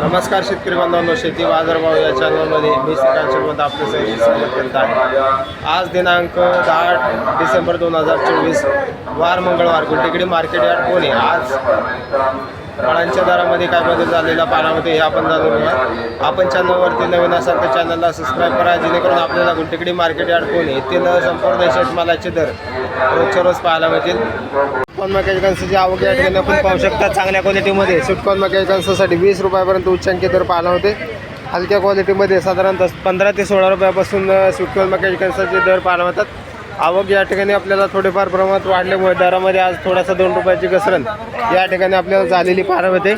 नमस्कार शेतकरी बांधवांनो शेती बाजारभाव या चॅनलमध्ये मी श्रीकांत श्रीमंत आपले स्वागत करत आहे. आज दिनांक दहा डिसेंबर दोन हजार चोवीस वार मंगळवार गुंटेकडी मार्केट यार्ड पुणे. आज फळांच्या दरामध्ये काय बदल झालेला पाण्यामध्ये हे आपण जाणून घेऊया. आपण चॅनलवरती नवीन असाल तर चॅनलला सबस्क्राईब करा जेणेकरून आपल्याला गुंटेकडी मार्केट यार्ड पुणे येथील संपूर्ण शेतमालाचे दर रोजच्या रोज पाहायला मिळतील. सुटकॉन मक्याच्या कणसाची आवक या ठिकाणी आपण पाहू शकता. चांगल्या क्वालिटीमध्ये सुटकॉन मक्याच्या वीस रुपयापर्यंत उच्चांकी दर पाहिला होते. हलक्या क्वालिटीमध्ये साधारणतः पंधरा ते सोळा रुपयापासून सुटकॉन मक्याच्या दर पाहायला होतात. आवक या ठिकाणी आपल्याला थोडेफार प्रमाणात वाढल्यामुळे दरामध्ये आज थोडासा दोन रुपयाची घसरण या ठिकाणी आपल्याला झालेली पाहायला होते.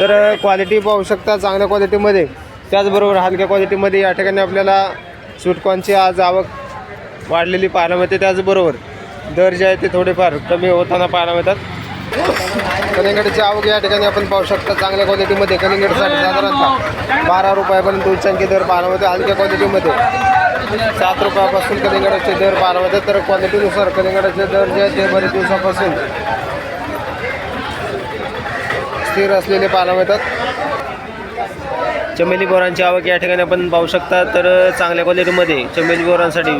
तर क्वालिटी पाहू शकता चांगल्या क्वालिटीमध्ये त्याचबरोबर हलक्या क्वालिटीमध्ये या ठिकाणी आपल्याला सुटकॉनची आज आवक वाढलेली पाहायला मिळते. त्याचबरोबर दर जे आहे ते थोडेफार कमी होताना पाहायला मिळतात. कलिंगडचे आवक या ठिकाणी आपण पाहू शकता. चांगल्या क्वालिटीमध्ये कलिंगडसाठी साधारणतः बारा रुपयापर्यंत उच्चांकी दर पाहायला मिळतात हलक्या क्वालिटीमध्ये सात रुपयापासून कलिंगडाचे दर पाहायला मिळतात. तर क्वालिटीनुसार कलिंगडाचे दर जे आहेत ते बरेच दिवसापासून स्थिर असलेले पाहायला मिळतात. चमेली बोरांची आवक या ठिकाणी आपण पाहू शकता. तर चांगल्या क्वालिटीमध्ये चमेली बोरांसाठी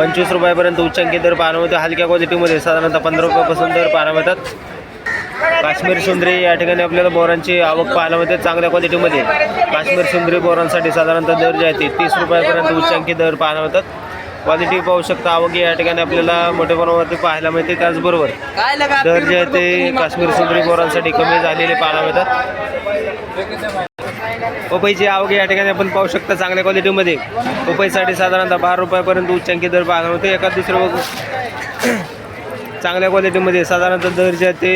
पंचवीस रुपयापर्यंत उच्चांकी दर पाहायला मिळते हलक्या क्वालिटीमध्ये साधारणतः पंधरा रुपयापासून दर पाहायला मिळतात काश्मीर सुंदरी या ठिकाणी आपल्याला बोरांची आवक पाहायला मिळते चांगल्या क्वालिटीमध्ये काश्मीर सुंदरी बोरांसाठी साधारणतः दर जे आहे ते तीस रुपयापर्यंत उच्चांकी दर पाहायला मिळतात क्वालिटी पाहू शकता आवक या ठिकाणी आपल्याला मोठ्या प्रमाणावरती पाहायला मिळते. त्याचबरोबर दर जे आहे ते काश्मीर सुंदरी बोरांसाठी कमी झालेले पाहायला मिळतात. पपईची आवक या ठिकाणी आपण पाहू शकता चांगल्या क्वालिटीमध्ये पपईसाठी साधारणतः बारा रुपयापर्यंत उच्चांकी दर पाहायला होते. एका दुसरं चांगल्या क्वालिटीमध्ये साधारणतः दर जे ते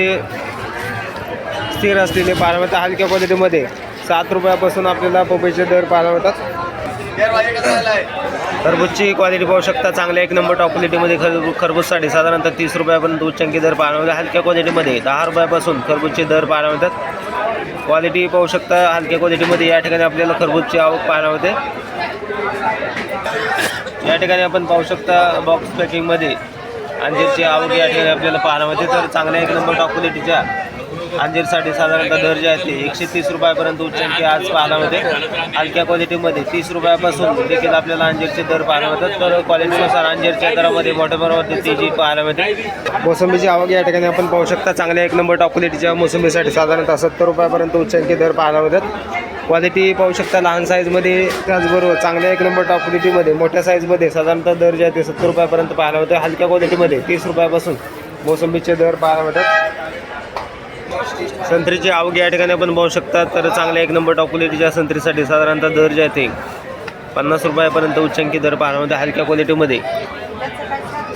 स्थिर असलेले पाहायला मिळतात. हलक्या क्वालिटीमध्ये सात रुपयापासून आपल्याला पपईचे दर पाहायला मिळतात. खरबूजची क्वालिटी पाहू शकता. चांगल्या एक नंबर टॉप क्वालिटीमध्ये खर खरबूजसाठी साधारणतः तीस रुपयापर्यंत उच्चांकी दर पाहायला मिळतात. हलक्या क्वालिटीमध्ये दहा रुपयापासून खरबूजचे दर पाहायला मिळतात. क्वालिटी पाहू शकता. हलक्या क्वालिटीमध्ये या ठिकाणी आपल्याला खरबूजची आवक पाहायला होते या ठिकाणी आपण पाहू शकता बॉक्स पॅकिंगमध्ये अंजीरची आवक या ठिकाणी आपल्याला पाहायला होते तर चांगल्या एक नंबर टॉप क्वालिटीच्या अंजीरसाठी साधारणतः दर जे आहे ते एकशे तीस रुपयापर्यंत उच्चांकी आज पाहायला मिळते हलक्या क्वालिटीमध्ये तीस रुपयापासून देखील आपल्याला अंजीरचे दर पाहायला मिळतात. तर क्वालिटीनुसार अंजीरच्या दरामध्ये मोठ्या प्रमाणात तेजी पाहायला मिळते. मोसंबीची आवक या ठिकाणी आपण पाहू शकता. चांगल्या एक नंबर टॉप क्वालिटीच्या मोसंबीसाठी साधारणतः सत्तर रुपयापर्यंत उच्चांकी दर पाहायला मिळतात. क्वालिटी पाहू शकता लहान साईजमध्ये त्याचबरोबर चांगल्या एक नंबर टॉप क्वालिटीमध्ये मोठ्या साईजमध्ये साधारणतः दर जे आहे ते सत्तर रुपयापर्यंत पाहायला मिळतं. हलक्या क्वालिटीमध्ये तीस रुपयापासून मोसंबीचे दर पाहायला मिळतात. संत्रीची आवक या ठिकाणी आपण पाहू शकता तर चांगल्या एक नंबर टॉप क्वालिटीच्या संत्रीसाठी साधारणतः दर जे आहे ते पन्नास रुपयापर्यंत उच्चांकी दर पाहायला मिळते हलक्या क्वालिटीमध्ये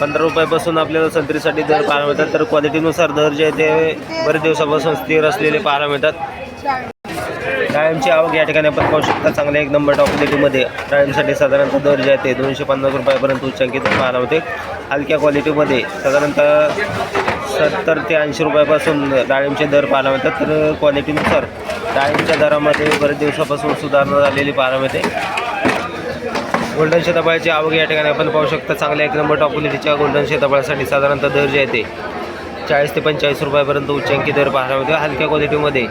पंधरा रुपयापासून आपल्याला संत्रीसाठी दर पाहायला मिळतात तर क्वालिटीनुसार दर जे आहे ते बरेच दिवसापासून स्थिर असलेले पाहायला मिळतात. डाळिंबची आवक या ठिकाणी आपण पाहू शकता चांगल्या एक नंबर टॉप क्वालिटीमध्ये डाळिंबसाठी साधारणतः दर जे आहे ते दोनशे पन्नास रुपयापर्यंत उच्चांकित पाहायला होते हलक्या क्वालिटीमध्ये साधारणतः सत्तर ते ऐंशी रुपयापासून डाळिंबचे दर पाहायला मिळतात. तर क्वालिटीनुसार डाळिंबच्या दरामध्ये बरेच दिवसापासून सुधारणा झालेली पाहायला मिळते. गोल्डन शेताफळाची आवक या ठिकाणी आपण पाहू शकता. चांगल्या एक नंबर टॉप क्वालिटीच्या गोल्डन शेताबाळासाठी साधारणतः दर जे आहे ते चाळीस ते पंचेचाळीस रुपयापर्यंत उच्चांकी दर पाहायला मिळतो. हलक्या क्वालिटीमध्ये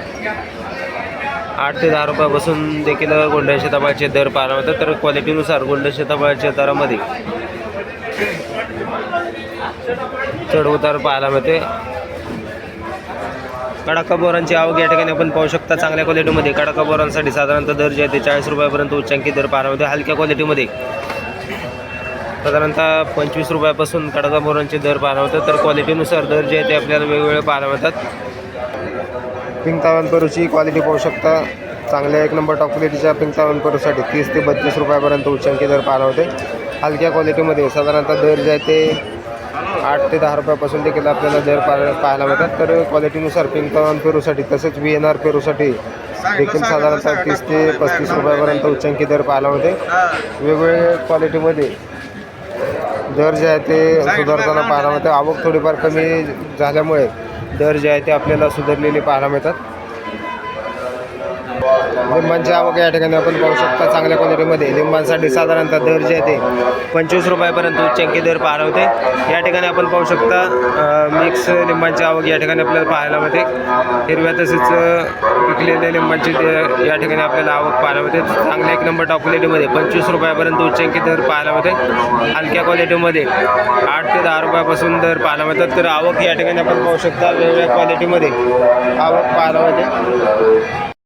आठ ते दहा रुपयापासून देखील गोल्डन शेताफळाचे दर पाहायला मिळतात. तर क्वालिटीनुसार गोल्डन शेताफळाच्या दरामध्ये चढ उतार पाहायला मिळते. कडका बोरांची आवक या ठिकाणी आपण पाहू शकता चांगल्या क्वालिटीमध्ये कडका बोरांसाठी साधारणतः दर जे आहे ते चाळीस रुपयापर्यंत उच्चांकी दर पाहायला मिळते हलक्या क्वालिटीमध्ये साधारणतः पंचवीस रुपयापासून कडका बोरांचे दर पाहायला मिळतात. तर क्वालिटीनुसार दर जे आहे ते आपल्याला वेगवेगळे पाहायला मिळतात. पिंक परूची क्वालिटी पाहू शकता. चांगल्या एक नंबर टॉप क्वालिटीच्या पिंक परूसाठी तीस ते बत्तीस रुपयापर्यंत उच्चांकी दर पाहायला होते हलक्या क्वालिटीमध्ये साधारणतः दर जे आहे ते आठ ते दहा रुपयापासून देखील आपल्याला जर पाहायला पाहायला मिळतात. तर क्वालिटीनुसार पिंकॉन पेरूसाठी तसेच व्ही एन आर पेरूसाठी देखील साधारणतः तीस ते पस्तीस रुपयापर्यंत उच्चांकी दर पाहायला होते वेगवेगळ्या क्वालिटीमध्ये दर जे आहे ते सुधारताना पाहायला मिळते. आवक थोडीफार कमी झाल्यामुळे दर जे आहे ते आपल्याला सुधारलेले पाहायला मिळतात. लिंबांची आवक या ठिकाणी आपण पाहू शकता. चांगल्या क्वालिटीमध्ये लिंबांसाठी साधारणतः दर जे आहे ते पंचवीस रुपयापर्यंत उच्चंकी दर पाहायला होते या ठिकाणी आपण पाहू शकता मिक्स लिंबांची आवक या ठिकाणी आपल्याला पाहायला मिळते. हिरव्या तसेच पिकलेल्या लिंबांची या ठिकाणी आपल्याला आवक पाहायला मिळते चांगल्या एक नंबर टॉप क्वालिटीमध्ये पंचवीस रुपयापर्यंत उच्चंकी दर पाहायला मिळते. हलक्या क्वालिटीमध्ये आठ ते दहा रुपयापासून दर पाहायला मिळतात. तर आवक या ठिकाणी आपण पाहू शकता वेगवेगळ्या क्वालिटीमध्ये आवक पाहायला मिळते.